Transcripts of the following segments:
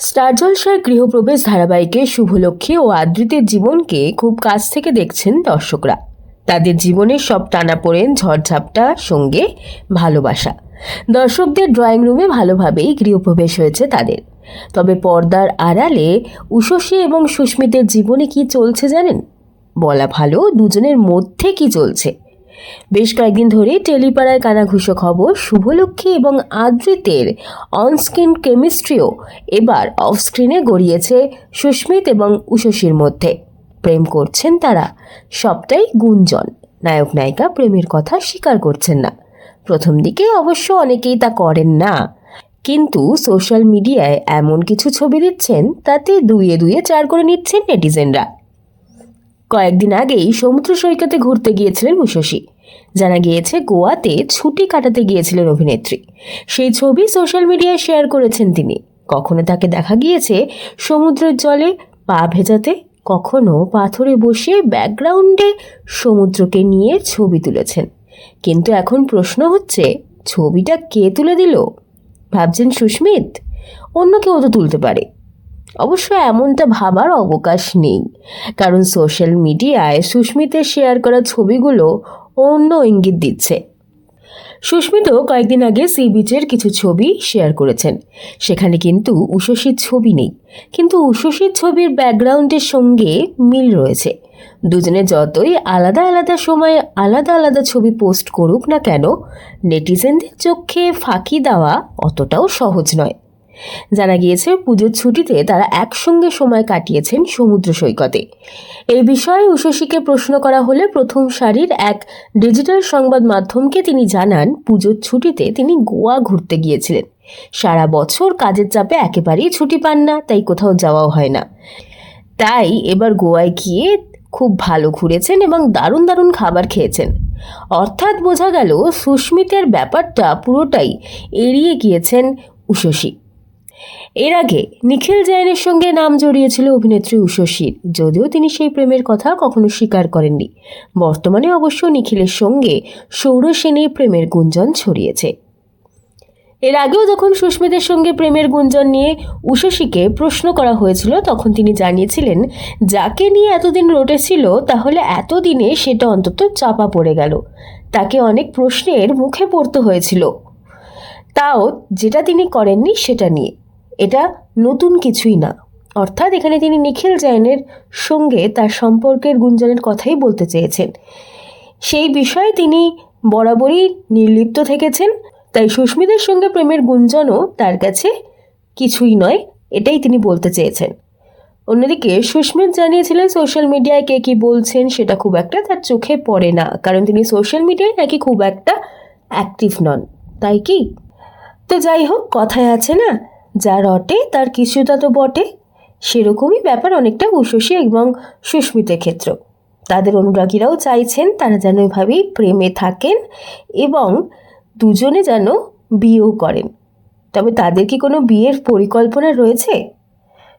Star জলসার গৃহপ্রবেশ ধারাবাহিকে শুভলক্ষ্মী ও আদৃতের জীবনকে খুব কাছ থেকে দেখছেন দর্শকরা। তাদের জীবনের সব টানাপোড়েন, ঝড়ঝাপটা, সঙ্গে ভালোবাসা। দর্শকদের ড্রয়িং রুমে ভালোভাবেই গৃহপ্রবেশ হয়েছে তাদের। তবে পর্দার আড়ালে উষসী এবং সুস্মিতের জীবনে কি চলছে জানেন? বলা ভালো, দুজনের মধ্যে কি চলছে? বেশ কয়েকদিন ধরে টেলিপাড়ায় কানাঘুষো খবর, শুভলক্ষ্মী এবং আদ্রিতের অনস্ক্রিন কেমিস্ট্রিও এবার অফস্ক্রিনে গড়িয়েছে সুস্মিত এবং উষসীর মধ্যে। প্রেম করছেন তারা, সবটাই গুঞ্জন। নায়ক নায়িকা প্রেমের কথা স্বীকার করছেন না। প্রথম দিকে অবশ্য অনেকেই তা করেন না। কিন্তু সোশ্যাল মিডিয়ায় এমন কিছু ছবি দিচ্ছেন, তাতে দুইয়ে দুইয়ে চার করে নিচ্ছেন নেটিজেনরা কয়েকদিন আগেই সমুদ্র সৈকতে ঘুরতে গিয়েছিলেন উষসী জানা গিয়েছে, গোয়াতে ছুটি কাটাতে গিয়েছিলেন অভিনেত্রী। সেই ছবি সোশ্যাল মিডিয়ায় শেয়ার করেছেন তিনি। কখনো তাকে দেখা গিয়েছে সমুদ্রের জলে পা ভেজাতে, কখনো পাথরে বসে ব্যাকগ্রাউন্ডে সমুদ্রকে নিয়ে ছবি তুলেছেন। কিন্তু এখন প্রশ্ন হচ্ছে, ছবিটা কে তুলে দিল? ভাবছেন সুস্মিত? অন্য কেউ তো তুলতে পারে। অবশ্য এমনটা ভাবার অবকাশ নেই। কারণ সোশ্যাল মিডিয়ায় সুস্মিতের শেয়ার করা ছবিগুলো অন্য ইঙ্গিত দিচ্ছে। সুস্মিতও কয়েকদিন আগে সি বিচের কিছু ছবি শেয়ার করেছেন। সেখানে কিন্তু উষসীর ছবি নেই। কিন্তু উষসীর ছবির ব্যাকগ্রাউন্ডের সঙ্গে মিল রয়েছে। দুজনে যতই আলাদা আলাদা সময়ে আলাদা আলাদা ছবি পোস্ট করুক না কেন নেটিজেনদের চোখে ফাঁকি দেওয়া অতটাও সহজ নয়। জানা গিয়েছে পুজোর ছুটিতে তারা একসঙ্গে সময় কাটিয়েছেন সমুদ্র সৈকতে। এই বিষয়ে উষসীকে প্রশ্ন করা হলে প্রথম সারির এক ডিজিটাল সংবাদ মাধ্যমকে তিনি জানান, পুজোর ছুটিতে তিনি গোয়া ঘুরতে গিয়েছিলেন। সারা বছর কাজের চাপে একেবারেই ছুটি পান না, তাই কোথাও যাওয়াও হয় না। তাই এবার গোয়ায় গিয়ে খুব ভালো ঘুরেছেন এবং দারুণ দারুণ খাবার খেয়েছেন। অর্থাৎ বোঝা গেল, সুস্মিতের ব্যাপারটা পুরোটাই এড়িয়ে গিয়েছেন উষসী এর আগে নিখিল জৈনের সঙ্গে নাম জড়িয়েছিল অভিনেত্রী উষসীর যদিও তিনি সেই প্রেমের কথা কখনো স্বীকার করেননি। বর্তমানে অবশ্য নিখিলের সঙ্গে সৌর সেনের প্রেমের গুঞ্জন ছড়িয়েছে। এর আগেও যখন সুস্মিতের সঙ্গে প্রেমের গুঞ্জন নিয়ে উষসীকে প্রশ্ন করা হয়েছিল, তখন তিনি জানিয়েছিলেন, যাকে নিয়ে এতদিন রটেছিল তাহলে এতদিনে সেটা অন্তত চাপা পড়ে গেল। তাকে অনেক প্রশ্নের মুখে পড়তে হয়েছিল। তাও যেটা তিনি করেননি, সেটা নিয়ে। এটা নতুন কিছুই না। অর্থাৎ এখানে তিনি নিখিল জৈনের সঙ্গে তার সম্পর্কের গুঞ্জনের কথাই বলতে চেয়েছেন। সেই বিষয়ে তিনি বরাবরই নির্লিপ্ত থেকেছেন, তাই সুস্মিতের সঙ্গে প্রেমের গুঞ্জনও তার কাছে কিছুই নয়, এটাই তিনি বলতে চেয়েছেন। অন্যদিকে সুস্মিত জানিয়েছিলেন, সোশ্যাল মিডিয়ায় কে কী বলছেন সেটা খুব একটা তার চোখে পড়ে না, কারণ তিনি সোশ্যাল মিডিয়ায় নাকি খুব একটা অ্যাক্টিভ নন। তাই কি? তো যাই হোক, কথায় আছে না যা রটে, তার কিছুটা তো বটে। সেরকমই ব্যাপার অনেকটা উষসী এবং সুস্মিতের ক্ষেত্র। তাদের অনুরাগীরাও চাইছেন তারা যেন এভাবেই প্রেমে থাকেন এবং দুজনে যেন বিয়েও করেন। তবে তাদের কি কোনো বিয়ের পরিকল্পনা রয়েছে?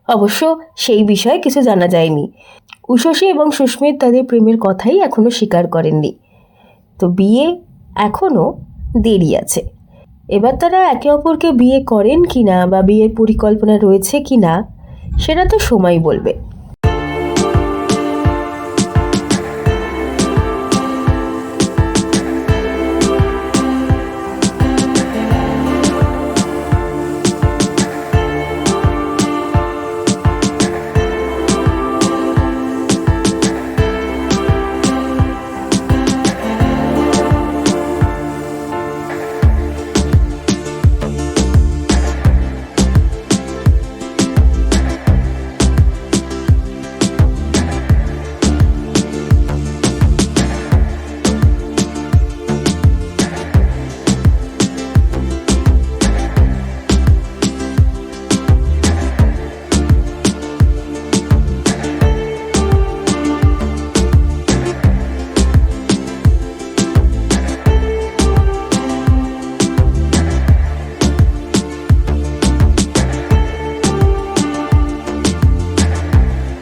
অবশ্য সেই বিষয়ে কিছু জানা যায়নি। উষসী এবং সুস্মিত তাদের প্রেমের কথাই এখনও স্বীকার করেননি। তো বিয়ে এখনও দেরি আছে। এবার তারা একে অপরকে বিয়ে করেন কি না বা বিয়ের পরিকল্পনা রয়েছে কি না সেটা তো সময় বলবে।